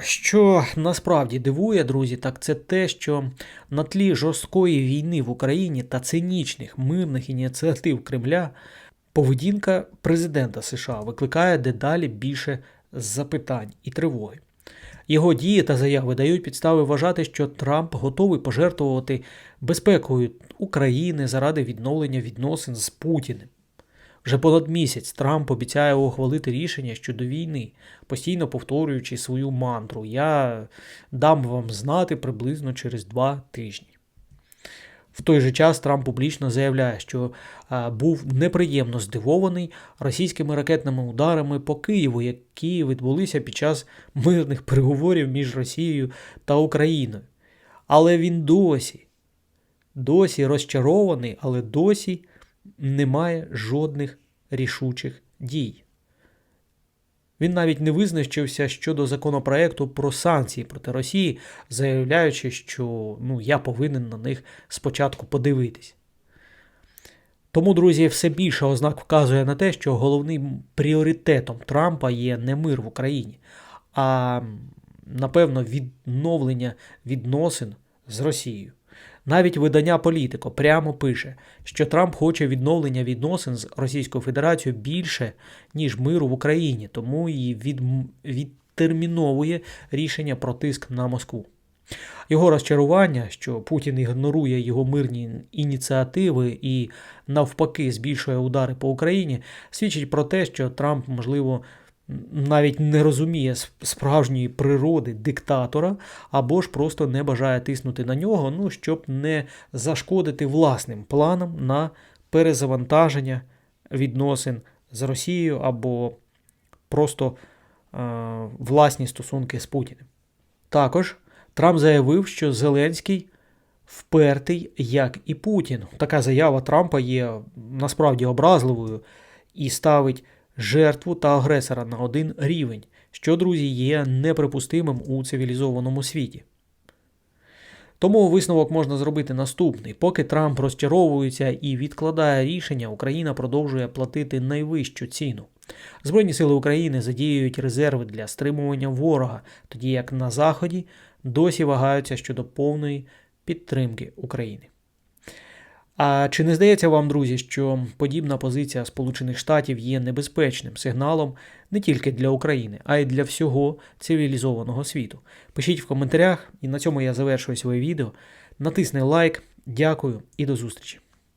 Що насправді дивує, друзі, так це те, що на тлі жорсткої війни в Україні та цинічних мирних ініціатив Кремля поведінка президента США викликає дедалі більше запитань і тривоги. Його дії та заяви дають підстави вважати, що Трамп готовий пожертвувати безпекою України заради відновлення відносин з Путіним. Вже понад місяць Трамп обіцяє ухвалити рішення щодо війни, постійно повторюючи свою мантру. Я дам вам знати приблизно через два тижні. В той же час Трамп публічно заявляє, що а, був неприємно здивований російськими ракетними ударами по Києву, які відбулися під час мирних переговорів між Росією та Україною. Але він досі, досі розчарований, але досі немає жодних рішучих дій. Він навіть не визначився щодо законопроекту про санкції проти Росії, заявляючи, що ну, я повинен на них спочатку подивитись. Тому, друзі, все більше ознак вказує на те, що головним пріоритетом Трампа є не мир в Україні, а напевно відновлення відносин з Росією. Навіть видання Політико прямо пише, що Трамп хоче відновлення відносин з Російською Федерацією більше, ніж миру в Україні, тому і від, відтерміновує рішення про тиск на Москву. Його розчарування, що Путін ігнорує його мирні ініціативи і навпаки збільшує удари по Україні, свідчить про те, що Трамп, можливо, навіть не розуміє справжньої природи диктатора, або ж просто не бажає тиснути на нього, ну, щоб не зашкодити власним планам на перезавантаження відносин з Росією або просто е, власні стосунки з Путіним. Також Трамп заявив, що Зеленський впертий, як і Путін. Така заява Трампа є насправді образливою і ставить жертву та агресора на один рівень, що, друзі, є неприпустимим у цивілізованому світі. Тому висновок можна зробити наступний: поки Трамп розчаровується і відкладає рішення, Україна продовжує платити найвищу ціну. Збройні сили України задіюють резерви для стримування ворога, тоді як на Заході досі вагаються щодо повної підтримки України. А чи не здається вам, друзі, що подібна позиція Сполучених Штатів є небезпечним сигналом не тільки для України, а й для всього цивілізованого світу? Пишіть в коментарях, і на цьому я завершую своє відео. Натисни лайк, дякую і до зустрічі!